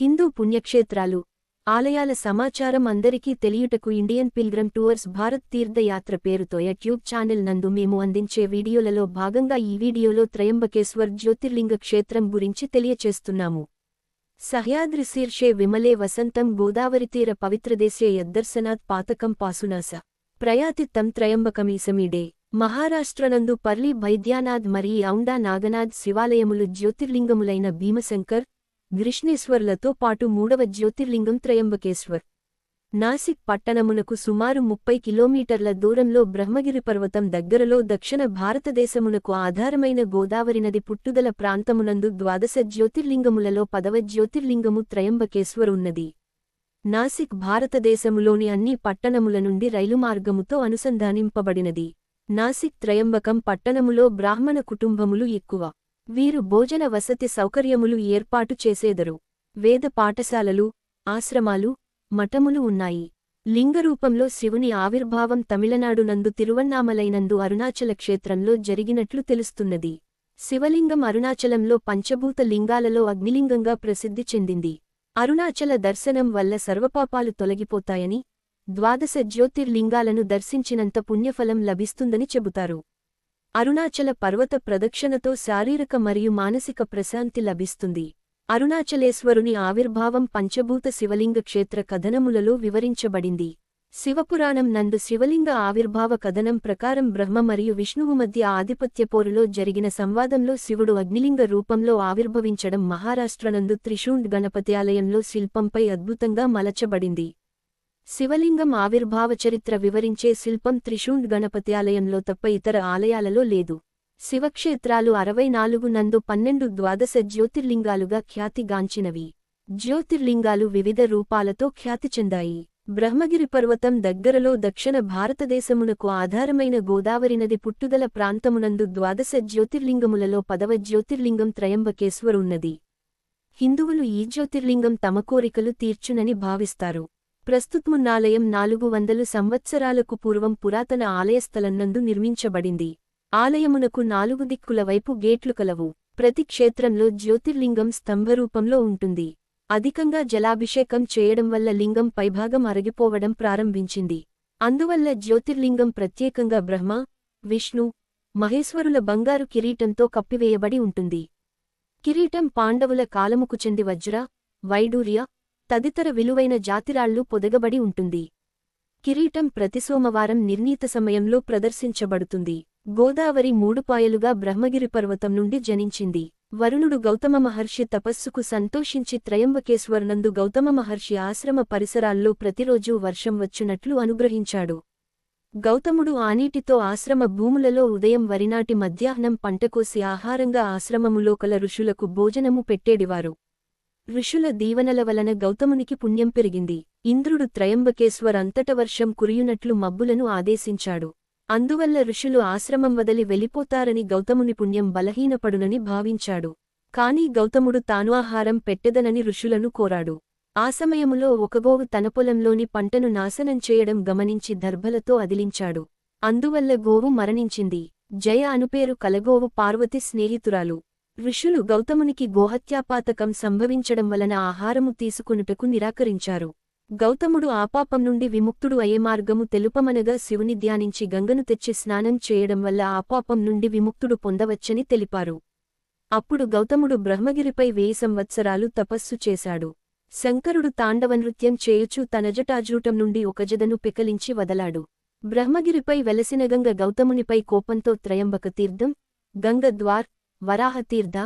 హిందూ పుణ్యక్షేత్రాలు ఆలయాల సమాచారం అందరికీ తెలియుటకు ఇండియన్ పిల్గ్రమ్ టూర్స్ భారత్ తీర్థయాత్ర పేరుతో యూట్యూబ్ ఛానల్ నందు మేము అందించే వీడియోలలో భాగంగా ఈ వీడియోలో త్రయంబకేశ్వర్ జ్యోతిర్లింగ క్షేత్రం గురించి తెలియచేస్తున్నాము. సహ్యాద్రి శీర్షే విమలే వసంతం గోదావరి తీర పవిత్రదేశే యద్దర్శనాథ్ పాతకం పాసునాస. ప్రయాతి తం త్రయంబకమీసమీడే మహారాష్ట్రనందు పర్లి వైద్యానాథ్ మరియు ఔండా నాగనాథ్ శివాలయములు జ్యోతిర్లింగములైన భీమశంకర్ గ్రిష్ణేశ్వర్లతో పాటు మూడవ జ్యోతిర్లింగం త్రయంబకేశ్వర్. నాసిక్ పట్టణమునకు సుమారు ముప్పై కిలోమీటర్ల దూరంలో బ్రహ్మగిరి పర్వతం దగ్గరలో దక్షిణ భారతదేశమునకు ఆధారమైన గోదావరి నది పుట్టుదల ప్రాంతమునందు ద్వాదశ జ్యోతిర్లింగములలో పదవ జ్యోతిర్లింగము త్రయంబకేశ్వర్ ఉన్నది. నాసిక్ భారతదేశములోని అన్ని పట్టణముల నుండి రైలు మార్గముతో అనుసంధానింపబడినది. నాసిక్ త్రయంబకం పట్టణములో బ్రాహ్మణ కుటుంబములు ఎక్కువ. వీరు భోజన వసతి సౌకర్యములు ఏర్పాటు చేసేదరు. వేద పాఠశాలలు ఆశ్రమాలు మఠములు ఉన్నాయి. లింగరూపంలో శివుని ఆవిర్భావం తమిళనాడునందు తిరువన్నామలైనందు అరుణాచల క్షేత్రంలో జరిగినట్లు తెలుస్తున్నది. శివలింగం అరుణాచలంలో పంచభూత లింగాలలో అగ్నిలింగంగా ప్రసిద్ధి చెందింది. అరుణాచల దర్శనం వల్ల సర్వపాపాలు తొలగిపోతాయని ద్వాదశ జ్యోతిర్లింగాలను దర్శించినంత పుణ్యఫలం లభిస్తుందని చెబుతారు. అరుణాచల పర్వత ప్రదక్షిణతో శారీరక మరియు మానసిక ప్రశాంతి లభిస్తుంది. అరుణాచలేశ్వరుని ఆవిర్భావం పంచభూత శివలింగ క్షేత్ర కథనములలో వివరించబడింది. శివపురాణం నందు శివలింగ ఆవిర్భావ కథనం ప్రకారం బ్రహ్మ మరియు విష్ణువు మధ్య ఆధిపత్య పోరులో జరిగిన సంవాదంలో శివుడు అగ్నిలింగ రూపంలో ఆవిర్భవించడం మహారాష్ట్రనందు త్రిశూండ్ ఆలయంలో శిల్పంపై అద్భుతంగా మలచబడింది. శివలింగం ఆవిర్భావ చరిత్ర వివరించే శిల్పం త్రిశూండ్ గణపత్యాలయంలో తప్ప ఇతర ఆలయాలలో లేదు. శివక్షేత్రాలు అరవై నాలుగు నందు పన్నెండు ద్వాదశ జ్యోతిర్లింగాలుగా ఖ్యాతిగాంచినవి. జ్యోతిర్లింగాలు వివిధ రూపాలతో ఖ్యాతి చెందాయి. బ్రహ్మగిరి పర్వతం దగ్గరలో దక్షిణ భారతదేశమునకు ఆధారమైన గోదావరి నది పుట్టుదల ప్రాంతమునందు ద్వాదశ జ్యోతిర్లింగములలో పదవ జ్యోతిర్లింగం త్రయంబకేశ్వరున్నది. హిందువులు ఈ జ్యోతిర్లింగం తమ కోరికలు తీర్చునని భావిస్తారు. ప్రస్తుత్మున్నాలయం నాలుగు వందలు సంవత్సరాలకు పూర్వం పురాతన ఆలయస్థలంనందు నిర్మించబడింది. ఆలయమునకు నాలుగు దిక్కుల వైపు గేట్లు కలవు. ప్రతి క్షేత్రంలో జ్యోతిర్లింగం స్తంభరూపంలో ఉంటుంది. అధికంగా జలాభిషేకం చేయడం వల్ల లింగం పైభాగం అరగిపోవడం ప్రారంభించింది. అందువల్ల జ్యోతిర్లింగం ప్రత్యేకంగా బ్రహ్మ విష్ణు మహేశ్వరుల బంగారు కిరీటంతో కప్పివేయబడి ఉంటుంది. కిరీటం పాండవుల కాలముకు చెంది వజ్ర వైడూర్య తదితర విలువైన జాతిరాళ్ళు పొదగబడి ఉంటుంది. కిరీటం ప్రతి సోమవారం నిర్ణీత సమయంలో ప్రదర్శించబడుతుంది. గోదావరి మూడుపాయలుగా బ్రహ్మగిరి పర్వతం నుండి జనించింది. వరుణుడు గౌతమ మహర్షి తపస్సుకు సంతోషించి త్రయంబకేశ్వరనందు గౌతమ మహర్షి ఆశ్రమ పరిసరాల్లో ప్రతిరోజూ వర్షం వచ్చునట్లు అనుగ్రహించాడు. గౌతముడు ఆనీటితో ఆశ్రమ భూములలో ఉదయం వరినాటి మధ్యాహ్నం పంటకోసి ఆహారంగా ఆశ్రమములో కల ఋషులకు భోజనము పెట్టేడివారు. ఋషుల దీవనల వలన గౌతమునికి పుణ్యం పెరిగింది. ఇంద్రుడు త్రయంబకేశ్వరంతట వర్షం కురియునట్లు మబ్బులను ఆదేశించాడు. అందువల్ల ఋషులు ఆశ్రమం వదలి వెళ్ళిపోతారని గౌతముని పుణ్యం బలహీనపడునని భావించాడు. కాని గౌతముడు తాను ఆహారం పెట్టెదనని ఋషులను కోరాడు. ఆ సమయములో ఒకగోవు తన పొలంలోని పంటను నాశనం చేయడం గమనించి దర్భలతో అదిలించాడు. అందువల్ల గోవు మరణించింది. జయ అనుపేరు కలగోవు పార్వతి స్నేహితురాలు. ఋషులు గౌతమునికి గోహత్యాపాతకం సంభవించడం వలన ఆహారము తీసుకొనుటకు నిరాకరించారు. గౌతముడు ఆపాపం నుండి విముక్తుడు అయ్యే మార్గము తెలుపమనగా శివుని ధ్యానించి గంగను తెచ్చి స్నానం చేయడం వల్ల ఆపాపం నుండి విముక్తుడు పొందవచ్చని తెలిపారు. అప్పుడు గౌతముడు బ్రహ్మగిరిపై వేయి సంవత్సరాలు తపస్సు చేశాడు. శంకరుడు తాండవనృత్యం చేయుచూ తనజటాజూటం నుండి ఒక జదను వదలాడు. బ్రహ్మగిరిపై వెలసిన గంగ గౌతమునిపై కోపంతో త్రయంబక తీర్థం గంగద్వార్ వరాహతీర్థ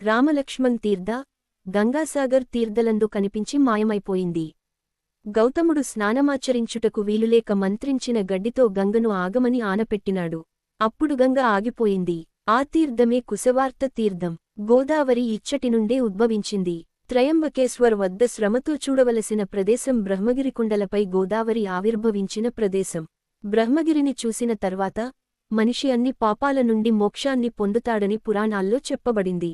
రామలక్ష్మణ్ తీర్థ గంగాసాగర్ తీర్థలందు కనిపించి మాయమైపోయింది. గౌతముడు స్నానమాచరించుటకు వీలులేక మంత్రించిన గడ్డితో గంగను ఆగమని ఆనపెట్టినాడు. అప్పుడు గంగ ఆగిపోయింది. ఆ తీర్థమే కుశవార్త తీర్థం. గోదావరి ఇచ్చటి నుండే ఉద్భవించింది. త్రయంబకేశ్వర్ వద్ద శ్రమతో చూడవలసిన ప్రదేశం బ్రహ్మగిరికుండలపై గోదావరి ఆవిర్భవించిన ప్రదేశం. బ్రహ్మగిరిని చూసిన తర్వాత మనిషి అన్ని పాపాల నుండి మోక్షాన్ని పొందుతాడని పురాణాల్లో చెప్పబడింది.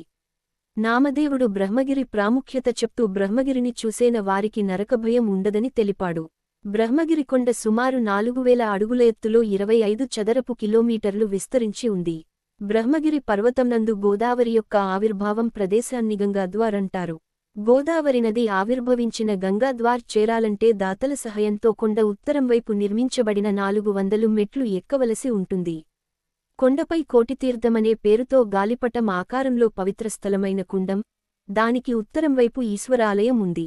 నామదేవుడు బ్రహ్మగిరి ప్రాముఖ్యత చెప్తూ బ్రహ్మగిరిని చూసేన వారికి నరకభయం ఉండదని తెలిపాడు. బ్రహ్మగిరికొండ సుమారు నాలుగు వేల అడుగుల ఎత్తులో ఇరవై ఐదు చదరపు కిలోమీటర్లు విస్తరించి ఉంది. బ్రహ్మగిరి పర్వతంనందు గోదావరి యొక్క ఆవిర్భావం ప్రదేశాన్ని గంగాద్వారంటారు గోదావరి నది ఆవిర్భవించిన గంగాద్వార్ చేరాలంటే దాతల సహాయంతో కొండ ఉత్తరం వైపు నిర్మించబడిన నాలుగు వందలు మెట్లు ఎక్కవలసి ఉంటుంది. కొండపై కోటితీర్థమనే పేరుతో గాలిపటం ఆకారంలో పవిత్రస్థలమైన కుండం దానికి ఉత్తరం వైపు ఈశ్వరాలయం ఉంది.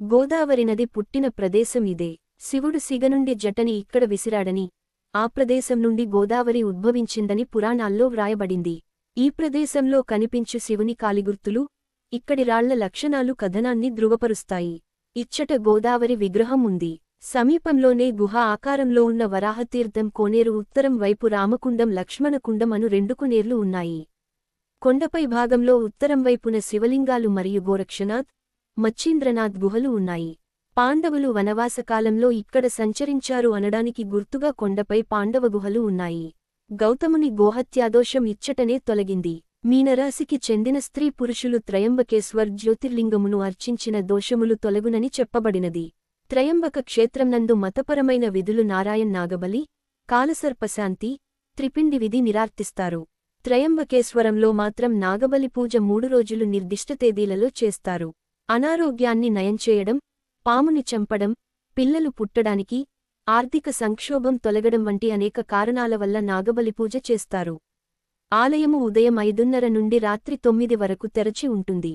గోదావరి నది పుట్టిన ప్రదేశం ఇదే. శివుడు సిగనుండి జటని ఇక్కడ విసిరాడని ఆ ప్రదేశం నుండి గోదావరి ఉద్భవించిందని పురాణాల్లో వ్రాయబడింది. ఈ ప్రదేశంలో కనిపించు శివుని కాలిగుర్తులు ఇక్కడి రాళ్ళ లక్షణాలు కథనాన్ని ధృవపరుస్తాయి. ఇచ్చట గోదావరి విగ్రహం ఉంది. సమీపంలోనే గుహ ఆకారంలో ఉన్న వరాహతీర్థం కోనేరు ఉత్తరం వైపు రామకుండం లక్ష్మణకుండం అను రెండు కోనేర్లు ఉన్నాయి. కొండపై భాగంలో ఉత్తరం వైపున శివలింగాలు మరియు గోరక్షనాథ్ మచ్చీంద్రనాథ్ గుహలు ఉన్నాయి. పాండవులు వనవాసకాలంలో ఇక్కడ సంచరించారు అనడానికి గుర్తుగా కొండపై పాండవ గుహలు ఉన్నాయి. గౌతముని గోహత్యాదోషం ఇచ్చటనే తొలగింది. మీనరాశికి చెందిన స్త్రీ పురుషులు త్రయంబకేశ్వర్ జ్యోతిర్లింగమును అర్చించిన దోషములు తొలగునని చెప్పబడినది. త్రయంబక క్షేత్రంనందు మతపరమైన విధులు నారాయణ్ నాగబలి కాలసర్పశాంతి త్రిపిండి విధి నిరార్తిస్తారు. త్రయంబకేశ్వరంలో మాత్రం నాగబలి పూజ మూడు రోజులు నిర్దిష్ట తేదీలలో చేస్తారు. అనారోగ్యాన్ని నయం చేయడం పాముని చంపడం పిల్లలు పుట్టడానికి ఆర్థిక సంక్షోభం తొలగడం వంటి అనేక కారణాల వల్ల నాగబలి పూజ చేస్తారు. ఆలయము ఉదయం ఐదున్నర నుండి రాత్రి తొమ్మిది వరకు తెరచి ఉంటుంది.